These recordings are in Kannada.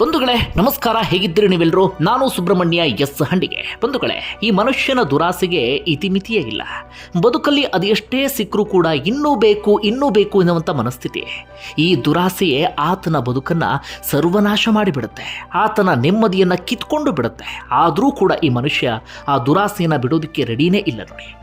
ಬಂಧುಗಳೇ, ನಮಸ್ಕಾರ, ಹೇಗಿದ್ದೀರಿ ನೀವೆಲ್ಲರೂ ನಾನು ಸುಬ್ರಹ್ಮಣ್ಯ ಎಸ್ ಹಂಡಿಗೆ. ಬಂಧುಗಳೇ, ಈ ಮನುಷ್ಯನ ದುರಾಸೆಗೆ ಇತಿಮಿತಿಯೇ ಇಲ್ಲ. ಬದುಕಲ್ಲಿ ಅದೆಷ್ಟೇ ಸಿಕ್ಕರೂ ಕೂಡ ಇನ್ನೂ ಬೇಕು ಇನ್ನೂ ಬೇಕು ಎನ್ನುವಂಥ ಮನಸ್ಥಿತಿ. ಈ ದುರಾಸೆಯೇ ಆತನ ಬದುಕನ್ನ ಸರ್ವನಾಶ ಮಾಡಿಬಿಡುತ್ತೆ. ಆತನ ನೆಮ್ಮದಿಯನ್ನು ಕಿತ್ಕೊಂಡು ಬಿಡುತ್ತೆ. ಆದರೂ ಕೂಡ ಈ ಮನುಷ್ಯ ಆ ದುರಾಸೆಯನ್ನು ಬಿಡೋದಕ್ಕೆ ರೆಡಿನೇ ಇಲ್ಲ ನೋಡಿ.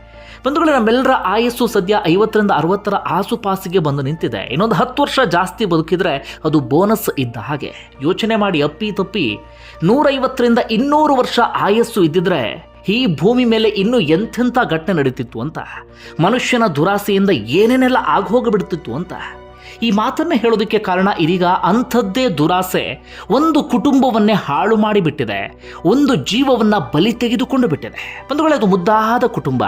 ಬಂಧುಗಳೇ, ನಮ್ಮೆಲ್ಲರ ಆಯಸ್ಸು ಸದ್ಯ ಐವತ್ತರಿಂದ ಅರವತ್ತರ ಆಸುಪಾಸಿಗೆ ಬಂದು ನಿಂತಿದೆ. ಇನ್ನೊಂದು ಹತ್ತು ವರ್ಷ ಜಾಸ್ತಿ ಬದುಕಿದ್ರೆ ಅದು ಬೋನಸ್ ಇದ್ದ ಹಾಗೆ. ಯೋಚನೆ ಮಾಡಿ ಅಪ್ಪಿ ತಪ್ಪಿ, ನೂರೈವತ್ತರಿಂದ ಇನ್ನೂರು ವರ್ಷ ಆಯಸ್ಸು ಇದ್ದಿದ್ರೆ ಈ ಭೂಮಿ ಮೇಲೆ ಇನ್ನೂ ಎಂಥೆಂಥ ಘಟನೆ ನಡೀತಿತ್ತು ಅಂತ. ಮನುಷ್ಯನ ದುರಾಸೆಯಿಂದ ಏನೇನೆಲ್ಲ ಆಗೋಗ್ಬಿಡ್ತಿತ್ತು ಅಂತ. ಈ ಮಾತನ್ನ ಹೇಳೋದಕ್ಕೆ ಕಾರಣ ಇದೀಗ ಅಂಥದ್ದೇ ದುರಾಸೆ. ಒಂದು ಕುಟುಂಬವನ್ನೇ ಹಾಳು ಮಾಡಿಬಿಟ್ಟಿದೆ. ಒಂದು ಜೀವವನ್ನ ಬಲಿ ತೆಗೆದುಕೊಂಡು ಬಿಟ್ಟಿದೆ. ಬಂಧುಗಳೇ, ಅದು ಮುದ್ದಾದ ಕುಟುಂಬ.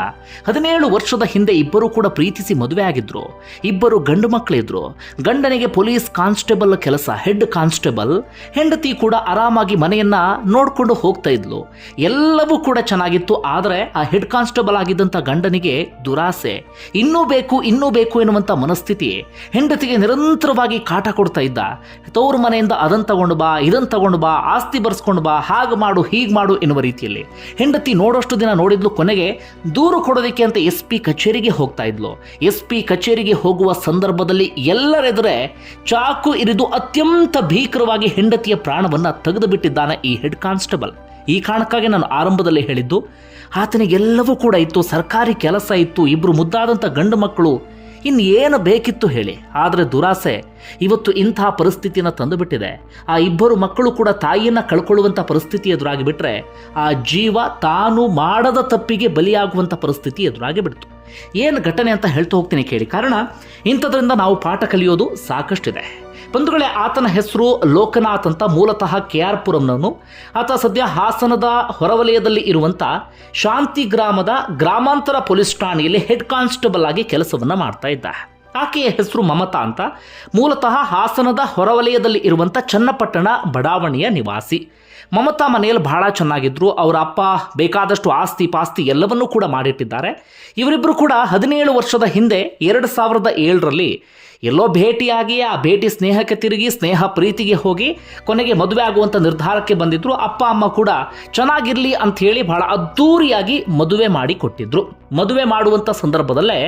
ಹದಿನೇಳು ವರ್ಷದ ಹಿಂದೆ ಇಬ್ಬರು ಕೂಡ ಪ್ರೀತಿಸಿ ಮದುವೆ ಆಗಿದ್ರು. ಇಬ್ಬರು ಗಂಡು ಮಕ್ಕಳಿದ್ರು ಗಂಡನಿಗೆ ಪೊಲೀಸ್ ಕಾನ್ಸ್ಟೇಬಲ್ ಕೆಲಸ, ಹೆಡ್ ಕಾನ್ಸ್ಟೇಬಲ್. ಹೆಂಡತಿ ಕೂಡ ಆರಾಮಾಗಿ ಮನೆಯನ್ನ ನೋಡಿಕೊಂಡು ಹೋಗ್ತಾ ಇದ್ಲು. ಎಲ್ಲವೂ ಕೂಡ ಚೆನ್ನಾಗಿತ್ತು, ಆದರೆ ಆ ಹೆಡ್ ಕಾನ್ಸ್ಟೇಬಲ್ ಆಗಿದ್ದಂಥ ಗಂಡನಿಗೆ ದುರಾಸೆ. ಇನ್ನೂ ಬೇಕು ಇನ್ನೂ ಬೇಕು ಎನ್ನುವಂಥ ಮನಸ್ಥಿತಿ. ನಿರಂತರವಾಗಿ ಕಾಟ ಕೊಡ್ತಾ ಇದ್ದ. ತವರು ಮನೆಯಿಂದ ಅದನ್ನು ತಗೊಂಡು ಬಾ ಇದನ್ನು ತಗೊಂಡು ಬಾ, ಆಸ್ತಿ ಬರ್ಸ್ಕೊಂಡು ಬಾ, ಹಾಗೆ ಮಾಡು, ಹೀಗೆ ಮಾಡು ಎನ್ನುವ ರೀತಿಯಲ್ಲಿ. ಹೆಂಡತಿ ನೋಡೋಷ್ಟು ದಿನ ನೋಡಿದ್ಲು ಕೊನೆಗೆ ದೂರು ಕೊಡೋದಕ್ಕೆ ಅಂತ ಎಸ್ ಪಿ ಕಚೇರಿಗೆ ಹೋಗ್ತಾ ಇದ್ಲು. ಎಸ್ ಪಿ ಕಚೇರಿಗೆ ಹೋಗುವ ಸಂದರ್ಭದಲ್ಲಿ ಎಲ್ಲರೆದುರೆ ಚಾಕು ಇರಿದು ಅತ್ಯಂತ ಭೀಕರವಾಗಿ ಹೆಂಡತಿಯ ಪ್ರಾಣವನ್ನು ತೆಗೆದು ಬಿಟ್ಟಿದ್ದಾನೆ ಈ ಹೆಡ್ ಕಾನ್ಸ್ಟೇಬಲ್. ಈ ಕಾರಣಕ್ಕಾಗಿ ನಾನು ಆರಂಭದಲ್ಲಿ ಹೇಳಿದ್ದು ಆತನಿಗೆ ಎಲ್ಲವೂ ಕೂಡ ಇತ್ತು, ಸರ್ಕಾರಿ ಕೆಲಸ ಇತ್ತು ಇಬ್ಬರು ಮುದ್ದಾದಂಥ ಗಂಡು ಮಕ್ಕಳು ಇನ್ನು ಏನು ಬೇಕಿತ್ತು ಹೇಳಿ. ಆದರೆ ದುರಾಸೆ ಇವತ್ತು ಇಂಥ ಪರಿಸ್ಥಿತಿನ ತಂದುಬಿಟ್ಟಿದೆ. ಆ ಇಬ್ಬರು ಮಕ್ಕಳು ಕೂಡ ತಾಯಿಯನ್ನು ಕಳ್ಕೊಳ್ಳುವಂಥ ಪರಿಸ್ಥಿತಿ ಎದುರಾಗಿ ಬಿಟ್ಟರೆ ಆ ಜೀವ ತಾನು ಮಾಡದ ತಪ್ಪಿಗೆ ಬಲಿಯಾಗುವಂಥ ಪರಿಸ್ಥಿತಿ ಎದುರಾಗಿ ಬಿಡ್ತು ಏನು ಘಟನೆ ಅಂತ ಹೇಳ್ತಾ ಹೋಗ್ತೀನಿ ಕೇಳಿ. ಕಾರಣ ಇಂಥದ್ರಿಂದ ನಾವು ಪಾಠ ಕಲಿಯೋದು ಸಾಕಷ್ಟಿದೆ. ಬಂಧುಗಳೇ, ಆತನ ಹೆಸರು ಲೋಕನಾಥ್ ಅಂತ ಮೂಲತಃ ಕೆ ಆರ್ ಪುರಂನವನು ಆತ ಸದ್ಯ ಹಾಸನದ ಹೊರವಲಯದಲ್ಲಿ ಇರುವಂಥ ಶಾಂತಿ ಗ್ರಾಮದ ಗ್ರಾಮಾಂತರ ಪೊಲೀಸ್ ಠಾಣೆಯಲ್ಲಿ ಹೆಡ್ ಕಾನ್ಸ್ಟೇಬಲ್ ಆಗಿ ಕೆಲಸವನ್ನು ಮಾಡ್ತಾ ಇದ್ದ. ಆಕೆಯ ಹೆಸರು ಮಮತಾ ಅಂತ. ಮೂಲತಃ ಹಾಸನದ ಹೊರವಲಯದಲ್ಲಿ ಇರುವಂಥ ಚನ್ನಪಟ್ಟಣ ಬಡಾವಣೆಯ ನಿವಾಸಿ. ಮಮತಾ ಮನೆಯಲ್ಲಿ ಬಹಳ ಚೆನ್ನಾಗಿದ್ರು. ಅವರ ಅಪ್ಪ ಬೇಕಾದಷ್ಟು ಆಸ್ತಿ ಪಾಸ್ತಿ ಎಲ್ಲವನ್ನೂ ಕೂಡ ಮಾಡಿಟ್ಟಿದ್ದಾರೆ. ಇವರಿಬ್ಬರು ಕೂಡ ಹದಿನೇಳು ವರ್ಷದ ಹಿಂದೆ ಎರಡು ಸಾವಿರದ ಏಳರಲ್ಲಿ ಎಲ್ಲೋ ಭೇಟಿಯಾಗಿ ಆ ಭೇಟಿ ಸ್ನೇಹಕ್ಕೆ ತಿರುಗಿ, ಸ್ನೇಹ ಪ್ರೀತಿಗೆ ಹೋಗಿ, ಕೊನೆಗೆ ಮದುವೆ ಆಗುವಂಥ ನಿರ್ಧಾರಕ್ಕೆ ಬಂದಿದ್ರು. ಅಪ್ಪ, ಅಮ್ಮ ಕೂಡ ಚೆನ್ನಾಗಿರಲಿ ಹೇಳಿ ಬಹಳ ಅದ್ಧೂರಿಯಾಗಿ ಮದುವೆ ಮಾಡಿ ಕೊಟ್ಟಿದ್ರು. ಮದುವೆ ಮಾಡುವಂಥ ಸಂದರ್ಭದಲ್ಲೇ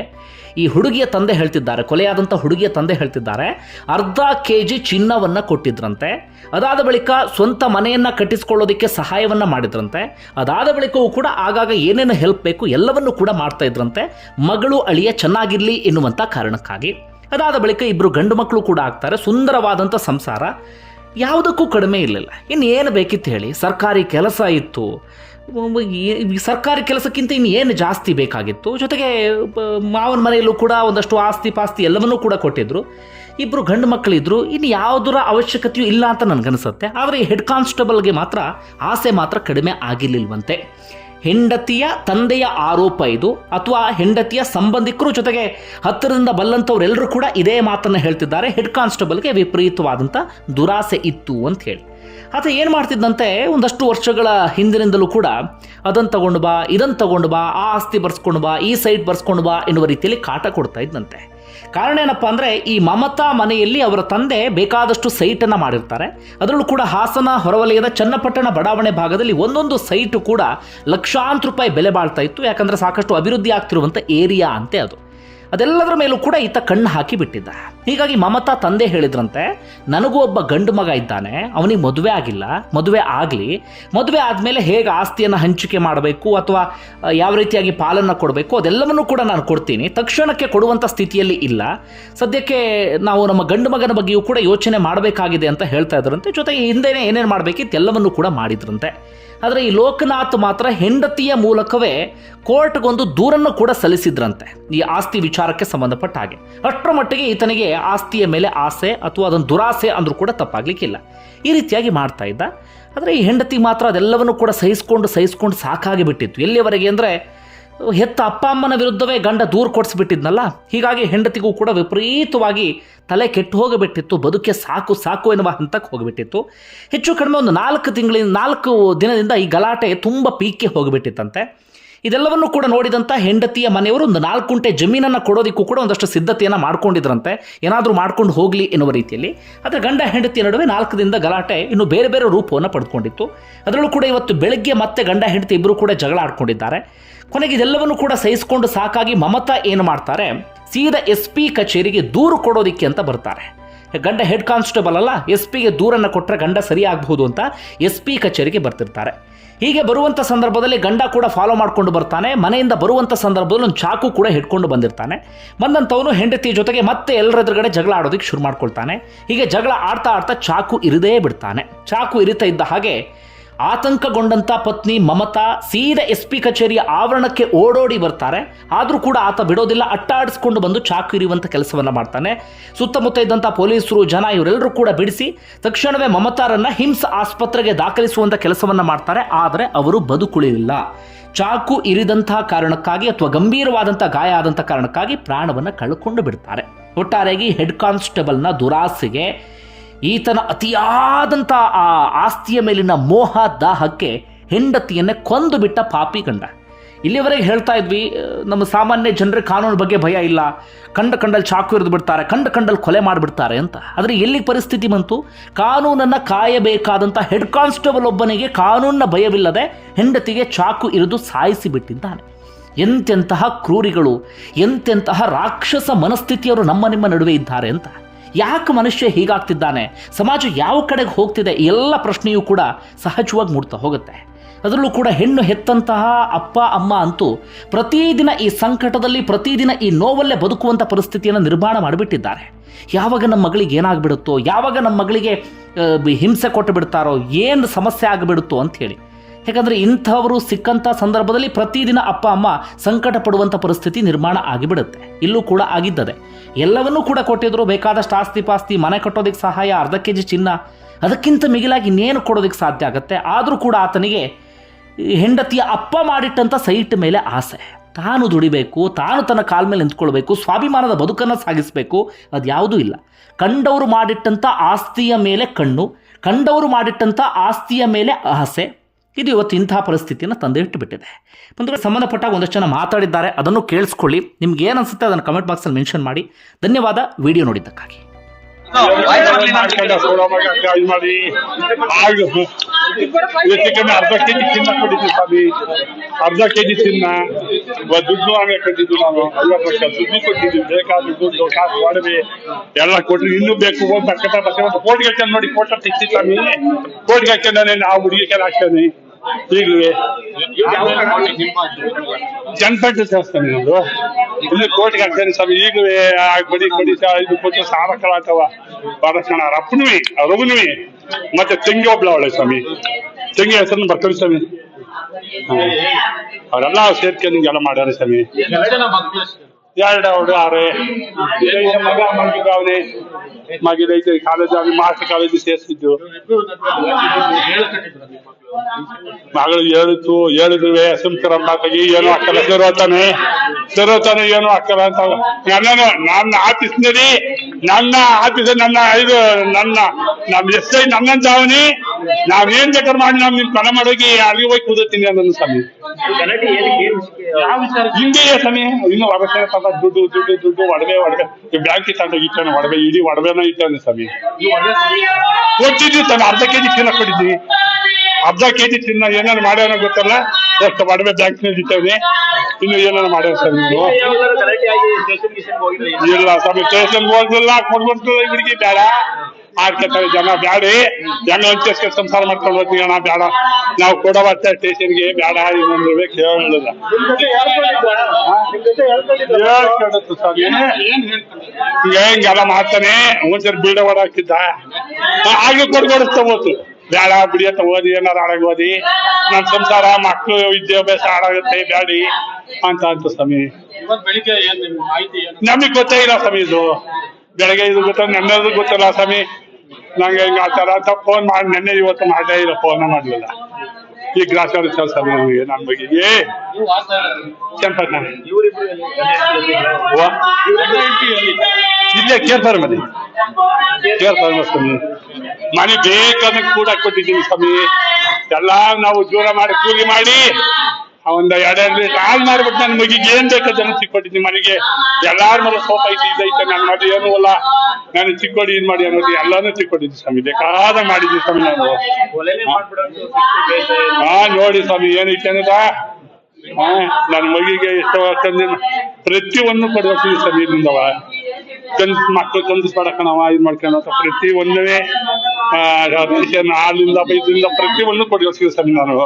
ಈ ಹುಡುಗಿಯ ತಂದೆ ಹೇಳ್ತಿದ್ದಾರೆ ಕೊಲೆಯಾದಂಥ ಹುಡುಗಿಯ ತಂದೆ ಹೇಳ್ತಿದ್ದಾರೆ, ಅರ್ಧ ಕೆ ಜಿ ಚಿನ್ನವನ್ನು ಕೊಟ್ಟಿದ್ರಂತೆ. ಅದಾದ ಬಳಿಕ ಸ್ವಂತ ಮನೆಯನ್ನು ಕಟ್ಟಿಸ್ಕೊಳ್ಳೋದಕ್ಕೆ ಸಹಾಯವನ್ನು ಮಾಡಿದ್ರಂತೆ. ಅದಾದ ಬಳಿಕವೂ ಕೂಡ ಆಗಾಗ ಏನೇನು ಹೆಲ್ಪ್ ಬೇಕು ಎಲ್ಲವನ್ನು ಕೂಡ ಮಾಡ್ತಾ ಇದ್ರಂತೆ. ಮಗಳು ಅಳಿಯ ಚೆನ್ನಾಗಿರಲಿ ಎನ್ನುವಂಥ ಕಾರಣಕ್ಕಾಗಿ. ಅದಾದ ಬಳಿಕ ಇಬ್ಬರು ಗಂಡು ಮಕ್ಕಳು ಕೂಡ ಆಗ್ತಾರೆ. ಸುಂದರವಾದಂಥ ಸಂಸಾರ. ಯಾವುದಕ್ಕೂ ಕಡಿಮೆ ಇರಲಿಲ್ಲ. ಇನ್ನು ಏನು ಬೇಕಿತ್ತು ಹೇಳಿ? ಸರ್ಕಾರಿ ಕೆಲಸ ಇತ್ತು. ಸರ್ಕಾರಿ ಕೆಲಸಕ್ಕಿಂತ ಇನ್ನು ಏನು ಜಾಸ್ತಿ ಬೇಕಾಗಿತ್ತು? ಜೊತೆಗೆ ಮಾವನ ಮನೆಯಲ್ಲೂ ಕೂಡ ಒಂದಷ್ಟು ಆಸ್ತಿ ಪಾಸ್ತಿ ಎಲ್ಲವನ್ನೂ ಕೂಡ ಕೊಟ್ಟಿದ್ರು. ಇಬ್ಬರು ಗಂಡು ಮಕ್ಕಳಿದ್ರು ಇನ್ನು ಯಾವುದರ ಅವಶ್ಯಕತೆಯೂ ಇಲ್ಲ ಅಂತ ನನಗನ್ಸುತ್ತೆ. ಆದರೆ ಈ ಹೆಡ್ ಕಾನ್ಸ್ಟೇಬಲ್ಗೆ ಮಾತ್ರ ಆಸೆ ಮಾತ್ರ ಕಡಿಮೆ ಆಗಿರ್ಲಿಲ್ವಂತೆ. ಹೆಂಡತಿಯ ತಂದೆಯ ಆರೋಪ ಇದು ಅಥವಾ ಹೆಂಡತಿಯ ಸಂಬಂಧಿಕರು ಜೊತೆಗೆ ಹತ್ತಿರದಿಂದ ಬಲ್ಲಂಥವರೆಲ್ಲರೂ ಕೂಡ ಇದೇ ಮಾತನ್ನು ಹೇಳ್ತಿದ್ದಾರೆ. ಹೆಡ್ ಕಾನ್ಸ್ಟೇಬಲ್ಗೆ ವಿಪರೀತವಾದಂಥ ದುರಾಸೆ ಇತ್ತು ಅಂತ ಹೇಳಿ. ಆತ ಏನು ಮಾಡ್ತಿದ್ದಂತೆ ಒಂದಷ್ಟು ವರ್ಷಗಳ ಹಿಂದಿನಿಂದಲೂ ಕೂಡ ಅದನ್ನು ತಗೊಂಡು ಬಾ ಇದನ್ನು ತಗೊಂಡು ಬಾ, ಆ ಆಸ್ತಿ ಬರ್ಸ್ಕೊಂಡು ಬಾ, ಈ ಸೈಟ್ ಬರ್ಸ್ಕೊಂಡು ಬಾ ಎನ್ನುವ ರೀತಿಯಲ್ಲಿ ಕಾಟ ಕೊಡ್ತಾ ಇದ್ದಂತೆ ಕಾರಣ ಏನಪ್ಪ ಅಂದರೆ ಈ ಮಮತಾ ಮನೆಯಲ್ಲಿ ಅವರ ತಂದೆ ಬೇಕಾದಷ್ಟು ಸೈಟನ್ನು ಮಾಡಿರ್ತಾರೆ. ಅದರಲ್ಲೂ ಕೂಡ ಹಾಸನ, ಹೊರವಲಯದ ಚನ್ನಪಟ್ಟಣ ಬಡಾವಣೆ ಭಾಗದಲ್ಲಿ ಒಂದೊಂದು ಸೈಟು ಕೂಡ ಲಕ್ಷಾಂತರ ರೂಪಾಯಿ ಬೆಲೆ ಬಾಳ್ತಾ ಇತ್ತು. ಯಾಕಂದರೆ ಸಾಕಷ್ಟು ಅಭಿವೃದ್ಧಿ ಆಗ್ತಿರುವಂಥ ಏರಿಯಾ ಅಂತೆ ಅದು. ಅದೆಲ್ಲದರ ಮೇಲೂ ಕೂಡ ಈತ ಕಣ್ಣು ಹಾಕಿ ಬಿಟ್ಟಿದ್ದ. ಹೀಗಾಗಿ ಮಮತಾ ತಂದೆ ಹೇಳಿದ್ರಂತೆ, ನನಗೂ ಒಬ್ಬ ಗಂಡು ಮಗ ಇದ್ದಾನೆ, ಅವನಿಗೆ ಮದುವೆ ಆಗಿಲ್ಲ, ಮದುವೆ ಆಗಲಿ, ಮದುವೆ ಆದಮೇಲೆ ಹೇಗೆ ಆಸ್ತಿಯನ್ನು ಹಂಚಿಕೆ ಮಾಡಬೇಕು ಅಥವಾ ಯಾವ ರೀತಿಯಾಗಿ ಪಾಲನ್ನು ಕೊಡಬೇಕು, ಅದೆಲ್ಲವನ್ನೂ ಕೂಡ ನಾನು ಕೊಡ್ತೀನಿ. ತಕ್ಷಣಕ್ಕೆ ಕೊಡುವಂಥ ಸ್ಥಿತಿಯಲ್ಲಿ ಇಲ್ಲ. ಸದ್ಯಕ್ಕೆ ನಾವು ನಮ್ಮ ಗಂಡು ಮಗನ ಬಗ್ಗೆಯೂ ಕೂಡ ಯೋಚನೆ ಮಾಡಬೇಕಾಗಿದೆ ಅಂತ ಹೇಳ್ತಾ ಇದ್ರಂತೆ. ಜೊತೆಗೆ ಹಿಂದೆನೇ ಏನೇನು ಮಾಡಬೇಕಿತ್ತು ಎಲ್ಲವನ್ನೂ ಕೂಡ ಮಾಡಿದ್ರಂತೆ. ಆದರೆ ಈ ಲೋಕನಾಥ್ ಮಾತ್ರ ಹೆಂಡತಿಯ ಮೂಲಕವೇ ಕೋರ್ಟ್ಗೊಂದು ದೂರನ್ನು ಕೂಡ ಸಲ್ಲಿಸಿದ್ರಂತೆ. ಈ ಆಸ್ತಿ ವಿಚಾರಕ್ಕೆ ಸಂಬಂಧಪಟ್ಟ ಹಾಗೆ. ಅಷ್ಟರ ಮಟ್ಟಿಗೆ ಈತನಿಗೆ ಆಸ್ತಿಯ ಮೇಲೆ ಆಸೆ ಅಥವಾ ಅದೊಂದು ದುರಾಸೆ ಅಂದರೂ ಕೂಡ ತಪ್ಪಾಗಲಿಕ್ಕಿಲ್ಲ. ಈ ರೀತಿಯಾಗಿ ಮಾಡ್ತಾ ಇದ್ದ. ಆದರೆ ಈ ಹೆಂಡತಿ ಮಾತ್ರ ಅದೆಲ್ಲವನ್ನು ಕೂಡ ಸಹಿಸ್ಕೊಂಡು ಸಹಿಸ್ಕೊಂಡು ಸಾಕಾಗಿ ಬಿಟ್ಟಿತ್ತು. ಎಲ್ಲಿಯವರೆಗೆ ಅಂದರೆ ಹೆತ್ತ ಅಪ್ಪ ಅಮ್ಮನ ವಿರುದ್ಧವೇ ಗಂಡ ದೂರು ಕೊಡಿಸ್ಬಿಟ್ಟಿದ್ನಲ್ಲ? ಹೀಗಾಗಿ ಹೆಂಡತಿಗೂ ಕೂಡ ವಿಪರೀತವಾಗಿ ತಲೆ ಕೆಟ್ಟು ಹೋಗಿಬಿಟ್ಟಿತ್ತು. ಬದುಕೆ ಸಾಕು ಸಾಕು ಎನ್ನುವ ಹಂತಕ್ಕೆ ಹೋಗಿಬಿಟ್ಟಿತ್ತು. ಹೆಚ್ಚು ಕಡಿಮೆ ಒಂದು ನಾಲ್ಕು ತಿಂಗಳಿಂದ ನಾಲ್ಕು ದಿನದಿಂದ ಈ ಗಲಾಟೆ ತುಂಬ ಪೀಕ್ಕೆ ಹೋಗಿಬಿಟ್ಟಿತ್ತಂತೆ. ಇದೆಲ್ಲವನ್ನು ಕೂಡ ನೋಡಿದಂಥ ಹೆಂಡತಿಯ ಮನೆಯವರು ಒಂದು ನಾಲ್ಕು ಕುಂಟೆ ಜಮೀನನ್ನು ಕೊಡೋದಕ್ಕೂ ಕೂಡ ಒಂದಷ್ಟು ಸಿದ್ಧತೆಯನ್ನು ಮಾಡ್ಕೊಂಡಿದ್ರಂತೆ. ಏನಾದರೂ ಮಾಡ್ಕೊಂಡು ಹೋಗಲಿ ಎನ್ನುವ ರೀತಿಯಲ್ಲಿ. ಆದರೆ ಗಂಡ ಹೆಂಡತಿಯ ನಡುವೆ ನಾಲ್ಕು ದಿನದ ಗಲಾಟೆ ಇನ್ನು ಬೇರೆ ಬೇರೆ ರೂಪವನ್ನು ಪಡ್ಕೊಂಡಿತ್ತು. ಅದರಲ್ಲೂ ಕೂಡ ಇವತ್ತು ಬೆಳಗ್ಗೆ ಮತ್ತೆ ಗಂಡ ಹೆಂಡತಿ ಇಬ್ಬರು ಕೂಡ ಜಗಳ ಆಡ್ಕೊಂಡಿದ್ದಾರೆ. ಕೊನೆಗೆ ಇದೆಲ್ಲವನ್ನು ಕೂಡ ಸಹಿಸಿಕೊಂಡು ಸಾಕಾಗಿ ಮಮತಾ ಏನು ಮಾಡ್ತಾರೆ? ಸೀದಾ ಎಸ್ ಪಿ ಕಚೇರಿಗೆ ದೂರು ಕೊಡೋದಿಕ್ಕೆ ಅಂತ ಬರ್ತಾರೆ. ಗಂಡ ಹೆಡ್ ಕಾನ್ಸ್ಟೇಬಲ್ ಅಲ್ಲ, ಎಸ್ ಪಿಗೆ ದೂರನ್ನು ಕೊಟ್ಟರೆ ಗಂಡ ಸರಿ ಅಂತ ಎಸ್ ಪಿ ಕಚೇರಿಗೆ ಬರ್ತಿರ್ತಾರೆ. ಹೀಗೆ ಬರುವಂಥ ಸಂದರ್ಭದಲ್ಲಿ ಗಂಡ ಕೂಡ ಫಾಲೋ ಮಾಡ್ಕೊಂಡು ಬರ್ತಾನೆ, ಮನೆಯಿಂದ ಬರುವಂಥ ಸಂದರ್ಭದಲ್ಲಿ ಒಂದು ಚಾಕು ಕೂಡ ಹಿಡ್ಕೊಂಡು ಬಂದಿರ್ತಾನೆ. ಬಂದಂಥವನು ಹೆಂಡತಿ ಜೊತೆಗೆ ಮತ್ತೆ ಎಲ್ಲರ ಎದುರುಗಡೆ ಜಗಳ ಆಡೋದಕ್ಕೆ ಶುರು ಮಾಡ್ಕೊಳ್ತಾನೆ. ಹೀಗೆ ಜಗಳ ಆಡ್ತಾ ಆಡ್ತಾ ಚಾಕು ಇರದೇ ಬಿಡ್ತಾನೆ. ಚಾಕು ಇರಿತಾ ಇದ್ದ ಹಾಗೆ ಆತಂಕಗೊಂಡಂಥ ಪತ್ನಿ ಮಮತಾ ಸೀದಾ ಎಸ್ ಪಿ ಕಚೇರಿಯ ಆವರಣಕ್ಕೆ ಓಡೋಡಿ ಬರ್ತಾರೆ. ಆದರೂ ಕೂಡ ಆತ ಬಿಡೋದಿಲ್ಲ, ಅಟ್ಟಾಡಿಸ್ಕೊಂಡು ಬಂದು ಚಾಕು ಇರಿಯುವಂಥ ಕೆಲಸವನ್ನು ಮಾಡ್ತಾನೆ. ಸುತ್ತಮುತ್ತ ಇದ್ದಂಥ ಪೊಲೀಸರು, ಜನ ಇವರೆಲ್ಲರೂ ಕೂಡ ಬಿಡಿಸಿ ತಕ್ಷಣವೇ ಮಮತಾರನ್ನ ಹಿಂಸ ಆಸ್ಪತ್ರೆಗೆ ದಾಖಲಿಸುವಂಥ ಕೆಲಸವನ್ನು ಮಾಡ್ತಾರೆ. ಆದರೆ ಅವರು ಬದುಕುಳಿಲಿಲ್ಲ. ಚಾಕು ಇರಿದಂತಹ ಕಾರಣಕ್ಕಾಗಿ ಅಥವಾ ಗಂಭೀರವಾದಂಥ ಗಾಯ ಆದಂಥ ಕಾರಣಕ್ಕಾಗಿ ಪ್ರಾಣವನ್ನು ಕಳ್ಕೊಂಡು ಬಿಡ್ತಾರೆ. ಒಟ್ಟಾರೆಯಾಗಿ ಹೆಡ್ ಕಾನ್ಸ್ಟೇಬಲ್ನ ದುರಾಸೆಗೆ ಈತನ ಅತಿಯಾದಂಥ ಆ ಆಸ್ತಿಯ ಮೇಲಿನ ಮೋಹ ದಾಹಕ್ಕೆ ಹೆಂಡತಿಯನ್ನೇ ಕೊಂದು ಬಿಟ್ಟ ಪಾಪಿ ಗಂಡ. ಇಲ್ಲಿವರೆಗೆ ಹೇಳ್ತಾ ಇದ್ವಿ ನಮ್ಮ ಸಾಮಾನ್ಯ ಜನರಿಗೆ ಕಾನೂನು ಬಗ್ಗೆ ಭಯ ಇಲ್ಲ. ಕಂಡ ಕಂಡಲ್ಲಿ ಚಾಕು ಇರಿದು ಬಿಡ್ತಾರೆ, ಕಂಡ ಕಂಡಲ್ಲಿ ಕೊಲೆ ಮಾಡಿಬಿಡ್ತಾರೆ ಅಂತ. ಆದರೆ ಎಲ್ಲಿ ಪರಿಸ್ಥಿತಿ ಬಂತು? ಕಾನೂನನ್ನು ಕಾಯಬೇಕಾದಂಥ ಹೆಡ್ ಕಾನ್ಸ್ಟೇಬಲ್ ಒಬ್ಬನಿಗೆ ಕಾನೂನಿನ ಭಯವಿಲ್ಲದೆ ಹೆಂಡತಿಗೆ ಚಾಕು ಇರಿದು ಸಾಯಿಸಿ ಬಿಟ್ಟಿದ್ದಾನೆ. ಎಂತೆಂತಹ ಕ್ರೂರಿಗಳು, ಎಂತೆಂತಹ ರಾಕ್ಷಸ ಮನಸ್ಥಿತಿಯವರು ನಮ್ಮ ನಿಮ್ಮ ನಡುವೆ ಇದ್ದಾರೆ ಅಂತ. ಯಾಕೆ ಮನುಷ್ಯ ಹೀಗಾಗ್ತಿದ್ದಾನೆ? ಸಮಾಜ ಯಾವ ಕಡೆಗೆ ಹೋಗ್ತಿದೆ? ಎಲ್ಲ ಪ್ರಶ್ನೆಯೂ ಕೂಡ ಸಹಜವಾಗಿ ಮೂಡ್ತಾ ಹೋಗುತ್ತೆ. ಅದರಲ್ಲೂ ಕೂಡ ಹೆಣ್ಣು ಹೆತ್ತಂತಹ ಅಪ್ಪ, ಅಮ್ಮ ಅಂತೂ ಪ್ರತಿದಿನ ಈ ಸಂಕಟದಲ್ಲಿ, ಪ್ರತಿದಿನ ಈ ನೋವಲ್ಲೇ ಬದುಕುವಂಥ ಪರಿಸ್ಥಿತಿಯನ್ನು ನಿರ್ಮಾಣ ಮಾಡಿಬಿಟ್ಟಿದ್ದಾರೆ. ಯಾವಾಗ ನಮ್ಮ ಮಗಳಿಗೆ ಏನಾಗ್ಬಿಡುತ್ತೋ, ಯಾವಾಗ ನಮ್ಮ ಮಗಳಿಗೆ ಹಿಂಸೆ ಕೊಟ್ಟು ಬಿಡ್ತಾರೋ ಏನು ಸಮಸ್ಯೆ ಆಗಿಬಿಡುತ್ತೋ ಅಂಥೇಳಿ. ಯಾಕಂದರೆ ಇಂಥವರು ಸಿಕ್ಕಂಥ ಸಂದರ್ಭದಲ್ಲಿ ಪ್ರತಿದಿನ ಅಪ್ಪ, ಅಮ್ಮ ಸಂಕಟ ಪಡುವಂಥ ಪರಿಸ್ಥಿತಿ ನಿರ್ಮಾಣ ಆಗಿಬಿಡುತ್ತೆ. ಇಲ್ಲೂ ಕೂಡ ಆಗಿದ್ದದೆ. ಎಲ್ಲವನ್ನೂ ಕೂಡ ಕೊಟ್ಟಿದ್ರು. ಬೇಕಾದಷ್ಟು ಆಸ್ತಿ ಪಾಸ್ತಿ, ಮನೆ ಕಟ್ಟೋದಕ್ಕೆ ಸಹಾಯ, ಅರ್ಧ ಕೆ ಜಿ ಚಿನ್ನ, ಅದಕ್ಕಿಂತ ಮಿಗಿಲಾಗಿ ಇನ್ನೇನು ಕೊಡೋದಕ್ಕೆ ಸಾಧ್ಯ ಆಗುತ್ತೆ. ಆದರೂ ಕೂಡ ಆತನಿಗೆ ಹೆಂಡತಿಯ ಅಪ್ಪ ಮಾಡಿಟ್ಟಂಥ ಸೈಟ್ ಮೇಲೆ ಆಸೆ. ತಾನು ದುಡಿಬೇಕು, ತಾನು ತನ್ನ ಕಾಲ ಮೇಲೆ ನಿಂತ್ಕೊಳ್ಬೇಕು, ಸ್ವಾಭಿಮಾನದ ಬದುಕನ್ನು ಸಾಗಿಸಬೇಕು ಅದು ಯಾವುದೂ ಇಲ್ಲ. ಕಂಡವರು ಮಾಡಿಟ್ಟಂಥ ಆಸ್ತಿಯ ಮೇಲೆ ಕಣ್ಣು, ಕಂಡವರು ಮಾಡಿಟ್ಟಂಥ ಆಸ್ತಿಯ ಮೇಲೆ ಆಸೆ ಇದು ಇವತ್ತು ಇಂತಹ ಪರಿಸ್ಥಿತಿಯನ್ನು ತಂದಿಟ್ಟು ಬಿಟ್ಟಿದೆ. ಒಂದು ಸಂಬಂಧಪಟ್ಟಾಗ ಒಂದಷ್ಟು ಜನ ಮಾತಾಡಿದ್ದಾರೆ. ಅದನ್ನು ಕೇಳಿಸ್ಕೊಳ್ಳಿ. ನಿಮ್ಗೆ ಏನು ಅನ್ಸುತ್ತೆ ಅದನ್ನು ಕಮೆಂಟ್ ಬಾಕ್ಸಲ್ಲಿ ಮೆನ್ಷನ್ ಮಾಡಿ. ಧನ್ಯವಾದ. ವಿಡಿಯೋ ನೋಡಿದ್ದಕ್ಕಾಗಿ. ಮಾಡ್ಕೊಂಡ ಹೆಚ್ಚು ಕಮ್ಮಿ ಅರ್ಧ ಕೆಜಿ ಚಿನ್ನ ಕೊಟ್ಟಿದ್ದೀವಿ ಸ್ವಾಮಿ. ಅರ್ಧ ಕೆಜಿ ಚಿನ್ನ ದುಡ್ಡು ಆಮೇಲೆ ಕೊಟ್ಟಿದ್ದು ನಾನು ಐವತ್ತು ಲಕ್ಷ ದುಡ್ಡು ಕೊಟ್ಟಿದ್ದೀನಿ ಬೇಕಾದ ದುಡ್ಡು ಕಾಸು ಒಡವೆ ಎಲ್ಲ ಕೊಟ್ರಿ ಇನ್ನೂ ಬೇಕು ಅಂತ ಕೋಟಿಗೆ ಹಾಕ್ಕೊಂಡು ನೋಡಿ ಕೋಟ ತೆಗ್ಸಿ ಸ್ವಾಮಿ ಕೋಟಿಗೆ ಹಾಕ್ಕೊಂಡಾನೆ ನಾವು ಹುಡುಗಿ ಹಾಕ್ತಾನೆ ಈಗಲೂ ಜನಪಟ್ಟ ದೇವಸ್ಥಾನ ನಮ್ದು ಇಲ್ಲಿ ಕೋಟಿಗೆ ಹಾಕ್ತಾನೆ ಸ್ವಾಮಿ. ಈಗಲೂ ಬಡಿ ಕೊಡಿ ಸಾ- ಇದು ಕೊಟ್ಟು ಸಾಲ ಕಳಾತವ ಬರಸಣ ರಪ್ಪನುವಿ ರಘುನುವಿ ಮತ್ತೆ ತಂಗಿ ಒಬ್ಳ ಅವಳೆ ಸ್ವಾಮಿ. ತಂಗಿ ಹೆಸರನ್ನು ಬರ್ಕೊಳ್ಳಿ ಸ್ವಾಮಿ. ಅವರೆಲ್ಲ ಸೇರ್ಕೊಂಡು ಹಿಂಗೆಲ್ಲ ಮಾಡ್ಯಾರ ಸ್ವಾಮಿ. ಎರಡು ಅವಳು ಆರೆ. ಇದೈತೆ ಮಗ ಮಗಿದ ಅವನೇ ಮಗಿದೈತೆ ಕಾಲೇಜ್ ಆಗಿ ಮಾಸ್ಟರ್ ಕಾಲೇಜ್ ಸೇರಿಸಿದ್ದು. ಮಗಳು ಹೇಳಿತು ಹೇಳಿದ್ವಿ ಸುಮ್ಕರ ಮಾತಾಗಿ ಏನು ಹಾಕಲ್ಲ ಸೇರೋತಾನೆ ಸರೋತಾನೆ ಏನು ಹಾಕಲ್ಲ ಅಂತ ನನ್ನನು ನನ್ನ ಆಫೀಸ್ನಲ್ಲಿ, ನನ್ನ ಆಫೀಸ್ ನನ್ನ ಇದು, ನನ್ನ ನಮ್ ಎಸ್ ಐ ನನ್ನಂತ ನಾವೇನ್ ಬೇಕಾದ್ರೆ ಮಾಡಿ, ನಾವ್ ನಿಮ್ ಕಣ ಮಾಡೋಗಿ ಅಲ್ಲಿಗೆ ಹೋಗಿ ಕೂದತ್ತೀನಿ ನನ್ನ ಸ್ವಾಮಿ. ಹಿಂಗೆ ಸಮಯ ಇನ್ನು ತಂದ ದುಡ್ಡು ದುಡ್ಡು ದುಡ್ಡು ಒಡವೆ ಒಡವೆ ಬ್ಯಾಂಕ್ ತಂದ ಇಟ್ಟಾನೆ ಒಡವೆ ಇಡೀ ಒಡವೆನ ಇಟ್ಟಾನೆ ಸ್ವಾಮಿ ಕೊಟ್ಟಿದ್ವಿ ತಾನೆ ಅರ್ಧ ಕೆಜಿ ಚಿನ್ನ ಕೊಟ್ಟಿದ್ವಿ. ಅರ್ಧ ಕೆಜಿ ಚಿನ್ನ ಏನಾರು ಮಾಡ್ಯಾನ ಗೊತ್ತಲ್ಲ? ಎಷ್ಟು ಒಡವೆ ಬ್ಯಾಂಕ್ನಲ್ಲಿ ಇಟ್ಟವ್ರಿ ಇನ್ನು ಏನಾರು ಮಾಡ್ಯಾರ ಸರ್ ನೀವು. ಇಲ್ಲ ಸ್ವಾಮಿ ಸ್ಟೇಷನ್ ಹೋಗ್ಲಿಲ್ಲ ಕೊಡ್ಬರ್ತಿಲ್ಲ ಹುಡುಗಿ ಬೇಡ. ಆಡ್ಕೊತಾರೆ ಜನ ಬ್ಯಾಡಿ ಜನ ಹಂಚಿಸ್ಕೆ ಸಂಸಾರ ಮಾಡ್ಕೊಂಡು ಹೋಗ್ತೀವಿ ಅಣ್ಣ, ಬೇಡ. ನಾವು ಕೊಡವತ್ತೆ ಸ್ಟೇಷನ್ಗೆ ಬೇಡ ಇನ್ನೊಂದು ಈಗ ಹಿಂಗೆಲ್ಲ ಮಾಡ್ತಾನೆ. ಒಂದ್ಸರಿ ಬೀಡ ಹೊಡಾಕಿದ್ದ ಆಗ್ಲೂ ಕೊಡ್ಕೊಡಿಸ್ತಾ ಹೋತು. ಬೇಡ ಬಿಡಿಯತ್ತ ಓದಿ, ಏನಾರ ಆಡಾಗ ಓದಿ. ನಮ್ ಸಂಸಾರ ಮಕ್ಕಳು ವಿದ್ಯಾಭ್ಯಾಸ ಹಾಳಾಗುತ್ತೆ ಬ್ಯಾಡಿ ಅಂತ ಅಂತ ಸ್ವಾಮಿ. ನಮಗ್ ಗೊತ್ತೇ ಇಲ್ಲ ಸ್ವಾಮಿ ಇದು. ಬೆಳಗ್ಗೆ ಇದು ಗೊತ್ತ ನಮ್ಮೆಲ್ಲರೂ ಗೊತ್ತಲ್ಲ ಸ್ವಾಮಿ. ನಂಗೆ ಹಿಂಗ ಆತರ ಅಂತ ಫೋನ್ ಮಾಡಿ, ನೆನ್ನೆ ಇವತ್ತು ಮಾಡೇ ಇಲ್ಲ ಫೋನ್ ಮಾಡ್ಲಿಲ್ಲ. ಈ ಅವ್ರ ಸ್ವಾಮಿ ನಮಗೆ ನನ್ನ ಬಗ್ಗೆ. ಏ! ಎಲ್ಲಿ? ಇಲ್ಲೇ ಕೇಳ್ತಾರೆ ಮನೆ. ಕೇರ್ ಫಾರ್ಮ್ ಸ್ವಾಮಿ. ಮನೆ ಬೇಕಂದ್ರೆ ಕೂಡ ಕೊಟ್ಟಿದ್ದೀನಿ ಸ್ವಾಮಿ. ಎಲ್ಲ ನಾವು ಜೋರ ಮಾಡಿ ಕೂಲಿ ಮಾಡಿ. ಒಂದ್ ಎರಡೆರಡು ಲೀಟರ್ ಹಾಲು ಮಾರ್ಬಿಟ್ಟು ನನ್ನ ಮಗಿಗೆ ಏನ್ ಬೇಕೋ ಜನ ಸಿಕ್ಕೊಟ್ಟಿದ್ದೀನಿ ಮನೆಗೆ. ಎಲ್ಲಾರ ಮೇಲೆ ಸೋಪ್ ಐತಿ ಇದೈತೆ ನನ್ನ ಮನೆ ಏನೂ ಅಲ್ಲ. ನಾನು ಚಿಕ್ಕೋಡಿ ಇದ್ ಮಾಡಿ ಅನ್ನೋದು ಎಲ್ಲಾನು ಚಿಕ್ಕೊಟ್ಟಿದ್ದೀನಿ ಸ್ವಾಮಿ. ಬೇಕಾದ ಮಾಡಿದ್ವಿ ಸ್ವಾಮಿ ನಾನು. ಹಾ ನೋಡಿ ಸ್ವಾಮಿ ಏನೈತೆ ಅನ್ನೋದ? ಹಾ ನನ್ನ ಮಗಿಗೆ ಎಷ್ಟೋ ಪ್ರತಿ ಪ್ರತಿಯೊಂದು ಕೊಡ್ಬೇಕು ಸ್ವಾಮಿ ಇಲ್ಲಿಂದವ ಕನ್ಸ್ ಮಕ್ಕಳು ಕನ್ಸ್ ಕಣವ ಇದ್ ಮಾಡ್ಕೊಳ ಪ್ರತಿ ಒಂದೇ ಹಾಲಿಂದ ಬೈದಿಂದ ಪ್ರತಿ ಒಂದು ಕೊಡ್ಬೇಕು ಸ್ವಾಮಿ ನಾನು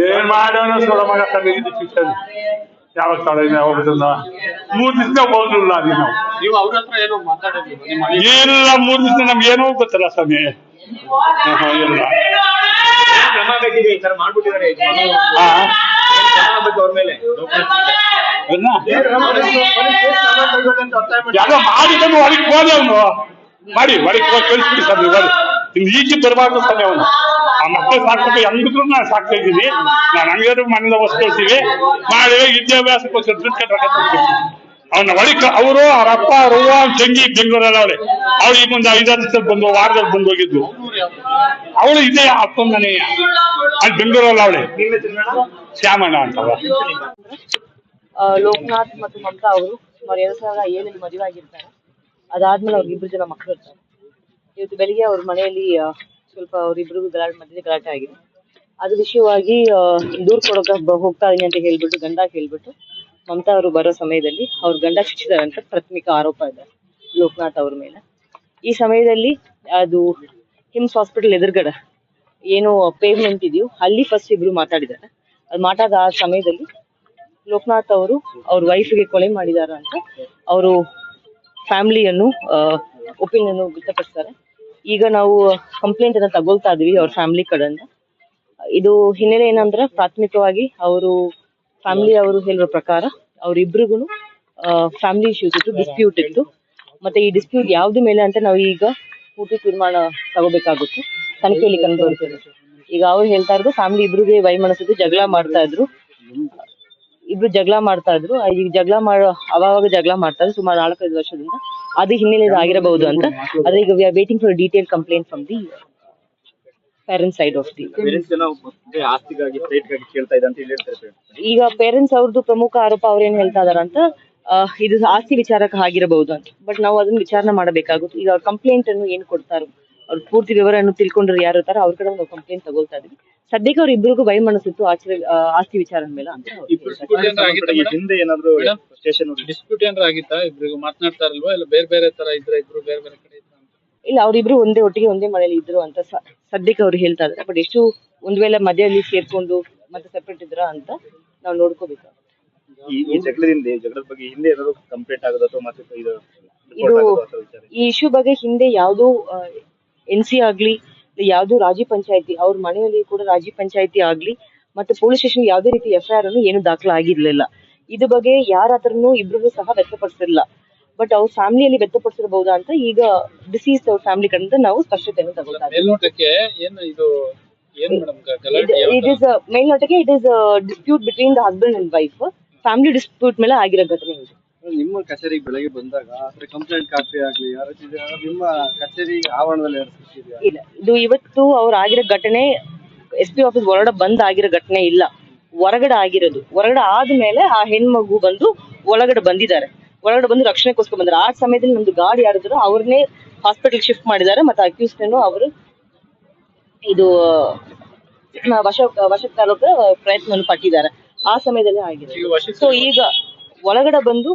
ಏನ್ ಮಾಡೋಣ ಸೊಳ ಮಗ ಸ್ವಾಮಿ ಇದು ಶಿಕ್ಷಣ ಯಾವಾಗ ಸ್ಥಳ ಇದೆ ಯಾವಾಗ ಮೂರ್ ದಿವಸ ಹೋಗ್ಲಿಲ್ಲ ಅಲ್ಲಿ ನಾವು ನೀವು ಅವ್ರ ಹತ್ರ ಏನೋ ಮಾತಾಡಿದ್ರಿ ಏನಿಲ್ಲ ಮೂರ್ ದಿವಸ ನಮ್ಗೆ ಏನೋ ಗೊತ್ತಲ್ಲ ಸ್ವಾಮಿ ಇಲ್ಲ ಮಾಡ್ಬಿಟ್ಟಿದ್ದಾರೆ ಅವ್ರ ಮೇಲೆ ಯಾರೋ ಹೋದೆ ಅವನು ಮಾಡಿ ಮಾಡಿ ಹೋಗಿ ಕಳಿಸ್ಬಿಡಿ ಸರ್ ನೀವು ಹೊರಗೆ. ಇನ್ನು ಈಚೆ ಬರಬಾರ್ದು ಅವನು. ಆ ಮಕ್ಕಳು ಸಾಕ್ಬೇಕು ಹೆಂಗಿದ್ರು ನಾನು ಸಾಕ್ತಾ ಇದ್ದೀನಿ. ನಾನು ಹಂಗಾದ್ರು ಮನೇಲಿ ಹೊಸ್ಕೊಳ್ತೀವಿ ಮಾಡಿ ವಿದ್ಯಾಭ್ಯಾಸಕ್ಕೋಸ್ಕರ ದುಡ್ಡು ಕಟ್ಟಕ್ಕೆ ಅವನ ಒಳಿಕ ಅವರು ಅವ್ರ ಅಪ್ಪ ಅವ್ರವ್ವ ಅವ್ನ ತಂಗಿ ಬೆಂಗಳೂರಲ್ಲಿ ಅವಳೆ. ಅವಳು ಈಗ ಒಂದು ಐದಾರು ದಿವಸ ಬಂದು ವಾರದಲ್ಲಿ ಬಂದು ಹೋಗಿದ್ದು. ಅವಳು ಇದೇ ಅಪ್ಪ ಮನೆ ಅಲ್ಲಿ ಬೆಂಗಳೂರಲ್ಲಿ ಅವಳೆ. ಶ್ಯಾಮಣ್ಣ ಅಂತವ ಆ, ಲೋಕನಾಥ್ ಮತ್ತು ಮಮತಾ ಅವರು ಸುಮಾರು ಎರಡ್ ಸಾವಿರದ ಏಳಲ್ಲಿ ಮದುವೆ ಆಗಿರ್ತಾರೆ. ಅದಾದ್ಮೇಲೆ ಅವ್ರಿಗೆ ಇಬ್ರು ಜನ ಮಕ್ಕಳು ಇರ್ತಾರೆ. ಇವತ್ತು ಬೆಳಿಗ್ಗೆ ಅವ್ರ ಮನೆಯಲ್ಲಿ ಸ್ವಲ್ಪ ಅವರಿಬ್ರಿಗೂ ಗಲಾಟೆ ಮಧ್ಯೆ ಗಲಾಟೆ ಆಗಿದೆ. ಅದ್ರ ವಿಷಯವಾಗಿ ದೂರ್ ಕೊಡೋಕೆ ಹೋಗ್ತಾ ಇದೀನಿ ಅಂತ ಹೇಳ್ಬಿಟ್ಟು, ಗಂಡ ಹೇಳ್ಬಿಟ್ಟು, ಮಮತಾ ಅವರು ಬರೋ ಸಮಯದಲ್ಲಿ ಅವ್ರ ಗಂಡ ಶಿಕ್ಷಿದ್ದಾರೆ ಅಂತ ಪ್ರಾಥಮಿಕ ಆರೋಪ ಇದೆ, ಲೋಕನಾಥ್ ಅವ್ರ ಮೇಲೆ. ಈ ಸಮಯದಲ್ಲಿ ಅದು ಹಿಮ್ಸ್ ಹಾಸ್ಪಿಟಲ್ ಎದುರುಗಡೆ ಏನು ಪೇಮೆಂಟ್ ಇದೆಯೋ, ಅಲ್ಲಿ ಫಸ್ಟ್ ಇಬ್ರು ಮಾತಾಡಿದ್ದಾರೆ. ಅದು ಮಾತಾಡ ಆ ಸಮಯದಲ್ಲಿ ಲೋಕನಾಥ್ ಅವರು ಅವ್ರ ವೈಫ್ಗೆ ಕೊಲೆ ಮಾಡಿದಾರ ಅಂತ ಅವರು ಫ್ಯಾಮಿಲಿಯನ್ನು ಒಪಿನಿಯನ್ ವ್ಯಕ್ತಪಡಿಸ್ತಾರೆ ಈಗ ನಾವು ಕಂಪ್ಲೇಂಟ್ ಅನ್ನ ತಗೊಳ್ತಾ ಇದೀವಿ ಅವ್ರ ಫ್ಯಾಮಿಲಿ ಕಡೆಯಿಂದ. ಇದು ಹಿನ್ನೆಲೆ ಏನಂದ್ರೆ ಪ್ರಾಥಮಿಕವಾಗಿ ಅವರು ಫ್ಯಾಮಿಲಿ ಅವರು ಹೇಳಿರೋ ಪ್ರಕಾರ ಅವ್ರಿಬ್ರಿಗೂ ಫ್ಯಾಮಿಲಿ ಇಶ್ಯೂಸ್ ಇತ್ತು ಡಿಸ್ಪ್ಯೂಟ್ ಇತ್ತು. ಮತ್ತೆ ಈ ಡಿಸ್ಪ್ಯೂಟ್ ಯಾವ್ದು ಮೇಲೆ ಅಂತ ನಾವು ಈಗ ಪೂರ್ತಿ ತೀರ್ಮಾನ ತಗೋಬೇಕಾಗುತ್ತೆ. ತನಿಖೆಯಲ್ಲಿ ಕಂಡು ಬರುತ್ತೆ ಈಗ ಅವ್ರು ಹೇಳ್ತಾ ಇರೋದು ಫ್ಯಾಮಿಲಿ ಇಬ್ರಿಗೆ ವೈಮನಸ್ಸಿದ್ದು ಜಗಳ ಮಾಡ್ತಾ ಇದ್ರು. ಇಬ್ರು ಜಗಳ ಮಾಡ್ತಾ ಇದ್ರು. ಈಗ ಜಗಳ ಮಾಡೋ ಅವಾಗ ಜಗಳ ಮಾಡ್ತಾ ಇದ್ರು ಸುಮಾರು ನಾಲ್ಕೈದು ವರ್ಷದಿಂದ. ಅದು ಹಿನ್ನೆಲೆ ಆಗಿರಬಹುದು ಅಂತ. ಆದ್ರೆ ಈಗ we are waiting for detail complaint from the parents side of the parents ಎಲ್ಲ ಮತ್ತೆ ಆಸ್ತಿಗಾಗಿ ಸ್ಟೇಟ್ಗಾಗಿ ಕೇಳ್ತಾ ಇದೆ ಅಂತ ಹೇಳಿ ಹೇಳ್ತಾರೆ ಈಗ ಪೇರೆಂಟ್ಸ್ ಅವ್ರದ್ದು ಪ್ರಮುಖ ಆರೋಪ ಅವ್ರೇನ್ ಏನ್ ಹೇಳ್ತಾ ಇದಾರೆ ಅಂತ ಆ, ಇದು ಆಸ್ತಿ ವಿಚಾರಕ್ಕೆ ಆಗಿರಬಹುದು ಅಂತ. ಬಟ್ ನಾವು ಅದನ್ನ ವಿಚಾರಣೆ ಮಾಡಬೇಕಾಗುತ್ತೆ. ಈಗ ಕಂಪ್ಲೇಂಟ್ ಅನ್ನು ಏನ್ ಕೊಡ್ತಾರೋ ಅವ್ರ ಪೂರ್ತಿ ವಿವರವನ್ನು ತಿಳ್ಕೊಂಡ್ರೆ ಯಾರು ಇರ್ತಾರೋ ಅವ್ರ ಕಡೆ ಒಂದು ಕಂಪ್ಲೇಂಟ್ ತಗೊಳ್ತಾ ಇದೀವಿ ಸದ್ಯಕ್ಕೆ ಅವ್ರ ಇಬ್ಬರಿಗೂ ಭಯ ಆಚೆ ಆ, ಆಸ್ತಿ ವಿಚಾರದ ಮೇಲೆ ಅಂತ. ಏನಾದ್ರು? ಹಿಂದೆ ಏನಾದ್ರು? ಸ್ಟೇಷನ್ ಡಿಸ್ಪ್ಯೂಟ್ ಏನಾರ ಆಗಿತ್ತಾ ಇಬ್ರಿಗೂ ಮಾತನಾಡ್ತಾ ಇಲ್ವಾ ಇಲ್ಲ ಬೇರೆ ಬೇರೆ ತರ ಇದ್ರ ಇಬ್ರು ಬೇರೆ ಬೇರೆ ಕಡೆ ಇದ್ರ ಅಂತ ಇಲ್ಲ ಅವ್ರಿಬ್ರು ಒಂದೇ ಒಟ್ಟಿಗೆ ಒಂದೇ ಮನೆಯಲ್ಲಿ ಇದ್ರು ಅಂತ ಸದ್ಯಕ್ಕೆ ಅವ್ರು ಹೇಳ್ತಾ ಇದ್ದಾರೆ ಬಟ್ ಎಷ್ಟು ಒಂದ್ ವೇಳೆ ಮಧ್ಯದಲ್ಲಿ ಸೇರ್ಕೊಂಡು ಮತ್ತೆ ಸೆಪರೇಟ್ ಇದ್ರ ಅಂತ ನಾವು ನೋಡ್ಕೋಬೇಕು ಈ ಜಗಳದಿಂದ ಜಗಳದ ಬಗ್ಗೆ ಹಿಂದೆ ಏನಾದ್ರು ಕಂಪ್ಲೇಂಟ್ ಆಗೋದು ಅಥವಾ ಮತ್ತೆ ಇದು ಈ ಇಶ್ಯೂ ಬಗ್ಗೆ ಹಿಂದೆ ಯಾವ್ದೋ ಎನ್ ಸಿ ಆಗ್ಲಿ ಯಾವ್ದು ರಾಜಿ ಪಂಚಾಯತಿ ಅವ್ರ ಮನೆಯಲ್ಲಿ ಕೂಡ ರಾಜಿ ಪಂಚಾಯತಿ ಆಗ್ಲಿ ಮತ್ತೆ ಪೊಲೀಸ್ ಸ್ಟೇಷನ್ ಯಾವ್ದೇ ರೀತಿ ಎಫ್ ಐ ಆರ್ ಅನ್ನು ಏನು ದಾಖಲಾಗಿರ್ಲಿಲ್ಲ. ಇದ್ರ ಬಗ್ಗೆ ಯಾರ ಹತ್ರನೂ ಇಬ್ರು ಸಹ ವ್ಯಕ್ತಪಡಿಸಿರಲಿಲ್ಲ. ಬಟ್ ಅವ್ರ ಫ್ಯಾಮಿಲಿಯಲ್ಲಿ ವ್ಯಕ್ತಪಡಿಸಿರಬಹುದಾ ಅಂತ ಈಗ ಡಿಸೀಸ್ ಅವ್ರ ಫ್ಯಾಮಿಲಿ ಕಡೆಯಿಂದ ನಾವು ಸ್ಪಷ್ಟತೆಯನ್ನು ತಗೊಳ್ತಾ ಇಟ್ ಇಸ್ ಮೇಲ್ನೋಟಕ್ಕೆ it is dispute between the husband and wife family dispute ಮೇಲೆ ಆಗಿರೋ ಘಟನೆ ಇದು. ನಿಮ್ಮ ಕಚೇರಿಗೆ ಬೆಳಗ್ಗೆ ಬಂದಾಗ ಅದರ ಕಂಪ್ಲೇಂಟ್ ಕಾಪಿ ಆಗ್ಲಿ ಯಾರು ನಿಮ್ಮ ಕಚೇರಿ ಆವರಣದಲ್ಲಿ ಇಲ್ಲ ಇದು ಇವತ್ತು ಅವ್ರು ಆಗಿರೋ ಘಟನೆ ಎಸ್ ಪಿ ಆಫೀಸ್ ಹೊರಗಡೆ ಬಂದ್ ಆಗಿರೋ ಘಟನೆ ಇಲ್ಲ. ಹೊರಗಡೆ ಆಗಿರೋದು. ಹೊರಗಡೆ ಆದ್ಮೇಲೆ ಆ ಹೆಣ್ಮಗು ಬಂದು ಒಳಗಡೆ ಬಂದಿದ್ದಾರೆ. ಒಳಗಡೆ ಬಂದು ರಕ್ಷಣೆಗೋಸ್ಕರ ಬಂದಿದ್ದಾರೆ. ಆ ಸಮಯದಲ್ಲಿ ನಮ್ದು ಗಾಡಿ ಯಾರಿದ್ರು ಅವ್ರನ್ನೇ ಹಾಸ್ಪಿಟಲ್ ಶಿಫ್ಟ್ ಮಾಡಿದ್ದಾರೆ ಮತ್ತೆ ಅಕ್ಯೂಸ್ಟ್ ಅವರು ಇದು ವಶ ವಶಕ್ಕೆ ತಾಲೂಕು ಪ್ರಯತ್ನವನ್ನು ಪಟ್ಟಿದ್ದಾರೆ. ಆ ಸಮಯದಲ್ಲಿ ಆಗಿದೆ ಸೊ ಈಗ ಒಳಗಡೆ ಬಂದು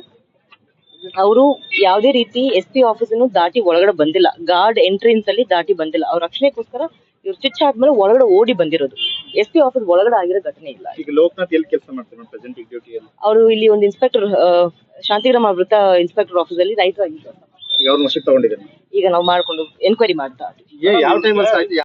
ಅವರು ಯಾವುದೇ ರೀತಿ ಎಸ್ ಪಿ ಆಫೀಸ್ ಅನ್ನು ದಾಟಿ ಒಳಗಡೆ ಬಂದಿಲ್ಲ. ಗಾರ್ಡ್ ಎಂಟ್ರೆನ್ಸ್ ಅಲ್ಲಿ ದಾಟಿ ಬಂದಿಲ್ಲ. ಅವ್ರ ರಕ್ಷಣೆಗೋಸ್ಕರ ಇವ್ರು ಚುಚ್ಚಾದ್ಮೇಲೆ ಒಳಗಡೆ ಓಡಿ ಬಂದಿರೋದು. ಎಸ್ ಪಿ ಆಫೀಸ್ ಒಳಗಡೆ ಆಗಿರೋ ಘಟನೆ ಇಲ್ಲ. ಈಗ ಲೋಕನಾಥ್ ಎಲ್ಲಿ ಕೆಲಸ ಮಾಡ್ತಾರೆ ಪ್ರೆಸೆಂಟ್ ಡ್ಯೂಟಿಯಲ್ಲಿ ಅವರು ಇಲ್ಲಿ ಒಂದು ಇನ್ಸ್ಪೆಕ್ಟರ್ ಶಾಂತಿಗ್ರಾಮ ವೃತ್ತ ಇನ್ಸ್ಪೆಕ್ಟರ್ ಆಫೀಸ್ ಅಲ್ಲಿ ರೈತರಾಗಿ ಈಗ ಅವ್ರನ್ನ ವಶಕ್ಕೆ ತಗೊಂಡಿದ್ದಾರೆ. ಈಗ ನಾವು ಮಾಡ್ಕೊಂಡು ಎನ್ಕ್ವೈರಿ ಮಾಡ್ತಾ. ಯಾವ